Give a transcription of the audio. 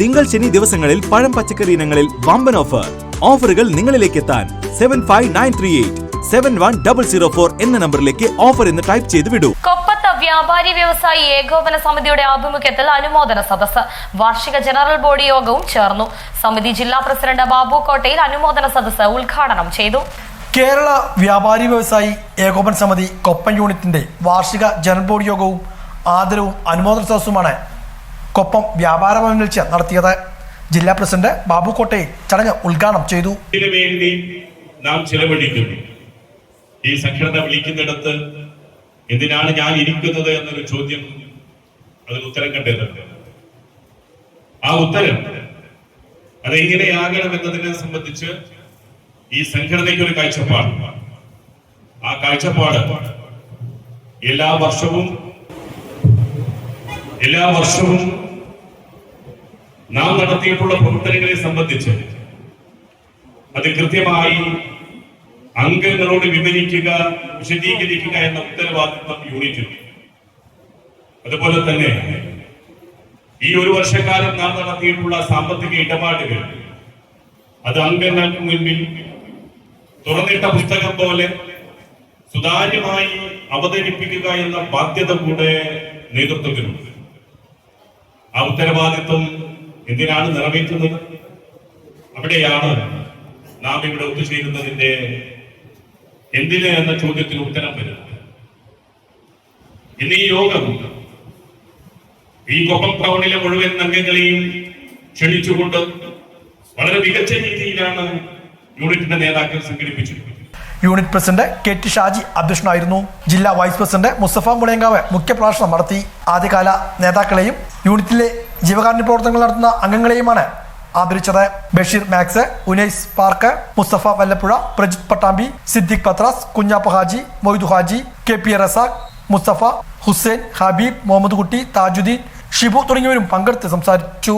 തിങ്കൾ ശനി ദിവസങ്ങളിൽ പഴം പച്ചക്കറി ഇനങ്ങളിൽ വമ്പൻ ഓഫർ ഓഫറുകൾ നിങ്ങളിലേക്ക് എത്താൻ seven five nine three eight seven one double zero four എന്ന നമ്പറിലേക്ക് ഓഫർ എന്ന് ടൈപ്പ് ചെയ്ത് വിടൂ. കൊപ്പത്ത് വ്യാപാരി വ്യവസായി ഏകോപന സമിതിയുടെ ആഭിമുഖ്യത്തിൽ അനുമോദന സദസ് വാർഷിക ജനറൽ ബോഡി യോഗവും ചേർന്നു. സമിതി ജില്ലാ പ്രസിഡന്റ് ബാബു കോട്ടയിൽ അനുമോദന സദസ് ഉദ്ഘാടനം ചെയ്തു. കേരള വ്യാപാരി വ്യവസായി ഏകോപന സമിതി കൊപ്പൻ യൂണിറ്റിന്റെ വാർഷിക ജനറൽ ബോഡി യോഗവും ആദരവും അനുമോദന സദസ്സുമാണ് കൊപ്പം വ്യാപാര ഭവനിൽ നടത്തിയത്. ജില്ലാ പ്രസിഡന്റ് ബാബു കോട്ടയിൽ ചടങ്ങ് ഉദ്ഘാടനം ചെയ്തു. നാം ചിലവഴിക്കുന്നു. ഈ സംഘടന വിളിക്കുന്നിടത്ത് എന്തിനാണ് ഞാൻ ഇരിക്കുന്നത് എന്നൊരു ചോദ്യം അതിന് ഉത്തരം കണ്ടേതുണ്ട് ആ ഉത്തരം അതെങ്ങനെയാകണം എന്നതിനെ സംബന്ധിച്ച് ഈ സംഘടനയ്ക്ക് ഒരു കാഴ്ചപ്പാട്. ആ കാഴ്ചപ്പാട് എല്ലാ വർഷവും എല്ലാ വർഷവും നാം നടത്തിയിട്ടുള്ള പ്രവർത്തനങ്ങളെ സംബന്ധിച്ച് അത് കൃത്യമായി അംഗങ്ങളോട് വിവരിക്കുക വിശദീകരിക്കുക എന്ന ഉത്തരവാദിത്വം യൂണിറ്റിന് അതുപോലെ തന്നെ ഈ ഒരു വർഷക്കാലം നാം നടത്തിയിട്ടുള്ള സാമ്പത്തിക ഇടപാടുകൾ അത് അംഗങ്ങൾക്ക് മുൻപിൽ തുറന്നിട്ട പുസ്തകം പോലെ സുതാര്യമായി അവതരിപ്പിക്കുക എന്ന ബാധ്യത കൂടെ നേതൃത്വത്തിനുണ്ട് ആ ഉത്തരവാദിത്വം എന്തിനാണ് നിറവേറ്റുന്നത്? അവിടെയാണ് നാം ഇവിടെ ഒത്തുചേരുന്നതിന്റെ എന്തിന് എന്ന ചോദ്യത്തിന് ഉത്തരം വരുന്നത്. ഇന്ന് ഈ യോഗം ഈ കൊപ്പം ടൗണിലെ മുഴുവൻ അംഗങ്ങളെയും ക്ഷണിച്ചുകൊണ്ട് വളരെ മികച്ച രീതിയിലാണ് യൂണിറ്റിന്റെ നേതാക്കൾ സംഘടിപ്പിച്ചിരിക്കുന്നത്. Unit president K T Shaji അധ്യക്ഷനായിരുന്നു. ജില്ലാ വൈസ് പ്രസിഡന്റ് മുസ്തഫ മുളയങ്കാവ് മുഖ്യപ്രഭാഷണം നടത്തി. ആദ്യകാല നേതാക്കളെയും യൂണിറ്റിലെ ജീവകാരുണ്യ പ്രവർത്തനങ്ങൾ നടത്തുന്ന അംഗങ്ങളെയുമാണ് ആദരിച്ചത്. Basheer max Unais park Musthafa Vallappuzha Prajith Pattambi Siddique പത്രാസ് Kunjappa Haji Moidu Haji K P Razak Musthafa Hussain Habeeb Muhammad Kutty Thajudheen Shibu തുടങ്ങിയവരും പങ്കെടുത്ത് സംസാരിച്ചു.